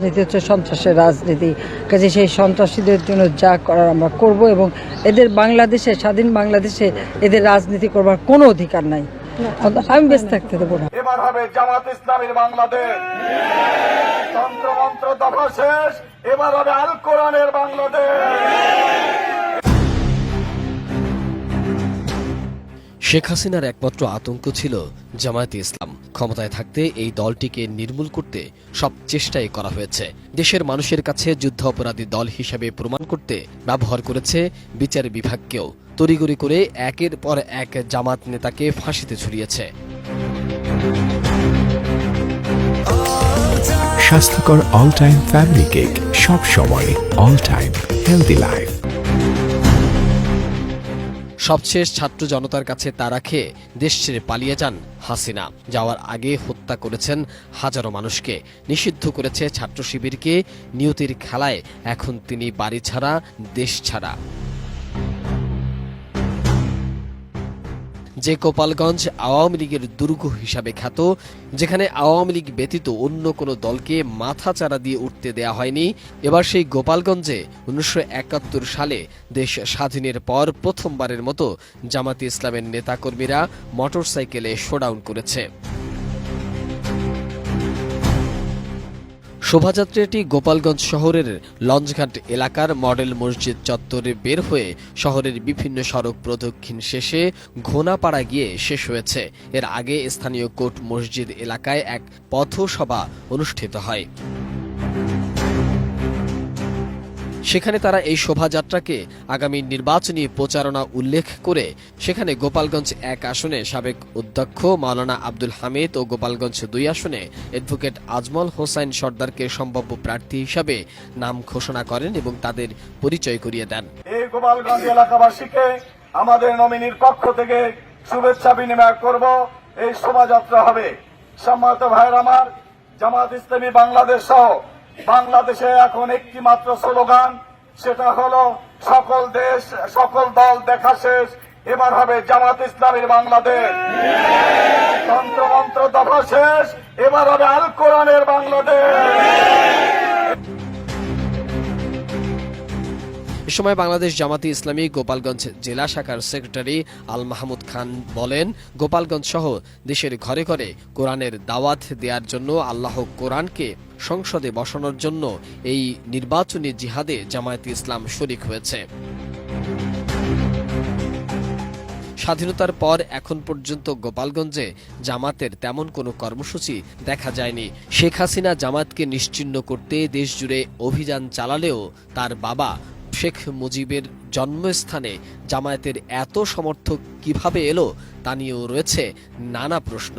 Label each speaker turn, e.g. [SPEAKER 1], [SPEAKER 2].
[SPEAKER 1] রাজনীতি হচ্ছে সন্ত্রাসের রাজনীতি। কাজে সেই সন্ত্রাসীদের জন্য যা করার আমরা করব এবং এদের বাংলাদেশে, স্বাধীন বাংলাদেশে এদের রাজনীতি করবার কোনো অধিকার নাই। আমি ব্যস্ত থাকতে দেবো না।
[SPEAKER 2] এবার হবে জামাত ইসলামের বাংলাদেশ। দফা শেষ। এবার হবে আল কোরআনের বাংলাদেশ।
[SPEAKER 3] শেখ হাসিনার একমাত্র আতঙ্ক ছিল জামায়াতে ইসলাম। ক্ষমতায় থাকতে এই দলটিকে নির্মূল করতে সব চেষ্টাই করা হয়েছে। দেশের মানুষের কাছে যুদ্ধ অপরাধী দল হিসেবে প্রমাণ করতে ব্যবহার করেছে বিচার বিভাগকেও। তড়িগড়ি করে একের পর এক জামাত নেতাকে ফাঁসিতে ছুড়িয়েছে।
[SPEAKER 4] স্বাস্থ্যকর অল টাইম ফ্যামিলি কেক সব সময় অল টাইম হেলদি লাইফ
[SPEAKER 3] সবশেষ ছাত্র জনতার কাছে তারা খেয়ে দেশ ছেড়ে পালিয়ে যান হাসিনা। যাওয়ার আগে হত্যা করেছেন হাজারো মানুষকে। নিষিদ্ধ করেছে ছাত্র শিবিরকে। নিয়তির খেলায় এখন তিনি বাড়ি ছাড়া, দেশ ছাড়া। যে গোপালগঞ্জ আওয়ামী লীগের দুর্গ হিসাবে খ্যাত, যেখানে আওয়ামী লীগ ব্যতীত অন্য কোনো দলকে মাথা চারা দিয়ে উঠতে দেয়া হয়নি, এবার সেই গোপালগঞ্জে উনিশশো একাত্তর সালে দেশ স্বাধীনের পর প্রথমবারের মতো জামাতে ইসলামের নেতাকর্মীরা মোটরসাইকেলে শোডাউন করেছে। শোভাযাত্রাটি গোপালগঞ্জ শহরের লঞ্চঘাট এলাকার মডেল মসজিদ চত্বরে বের হয়ে শহরের বিভিন্ন সড়ক প্রদক্ষিণ শেষে ঘোনাপাড়া গিয়ে শেষ হয়েছে। এর আগে স্থানীয় কোর্ট মসজিদ এলাকায় এক পথসভা অনুষ্ঠিত হয়। সেখানে তারা এই শোভাযাত্রাকে আগামী নির্বাচনী প্রচারণা উল্লেখ করে সেখানে গোপালগঞ্জ এক আসনে সাবেক অধ্যক্ষ মাওলানা আব্দুল হামিদ ও গোপালগঞ্জ দুই আসনে অ্যাডভোকেট আজমল হোসাইন সর্দারকে সম্ভাব্য প্রার্থী হিসাবে নাম ঘোষণা করেন এবং তাদের পরিচয় করিয়ে দেন।
[SPEAKER 2] এই গোপালগঞ্জ এলাকাবাসীকে আমাদের নমিনির পক্ষ থেকে শুভেচ্ছা বিনিময় করব। এই শোভাযাত্রা হবে। সম্মানিত ভাইয়ের আমার জামাত ইসলামী বাংলাদেশ সহ বাংলাদেশে এখন একটি মাত্র স্লোগান, সেটা হলো, সকল দেশ, সকল দল দেখা শেষ, এবার হবে জামাত ইসলামের বাংলাদেশ। তন্ত্রমন্ত্র দফা শেষ, এবার হবে আল কোরআনের বাংলাদেশ।
[SPEAKER 3] সময় বাংলাদেশ জামাতি ইসলামী গোপালগঞ্জ জেলা শাখার সেক্রেটারি আল মাহমুদ খান বলেন, গোপালগঞ্জ সহ দেশের ঘরে ঘরে কোরআনের দাওয়াত দেওয়ার জন্য আল্লাহ কোরআনকে সংসদে বসানোর জন্য এই নির্বাচনী জিহাদে জামায়াত ইসলাম শরিক হয়েছে। স্বাধীনতার পর এখন পর্যন্ত গোপালগঞ্জে জামাতের তেমন কোনো কর্মসূচি দেখা যায়নি। শেখ হাসিনা জামাতকে নিশ্চিহ্ন করতে দেশজুড়ে অভিযান চালালেও তার বাবা শেখ মুজিবের জন্মস্থানে জামায়াতের এত সমর্থক কীভাবে এলো তা নিয়েও রয়েছে নানা প্রশ্ন।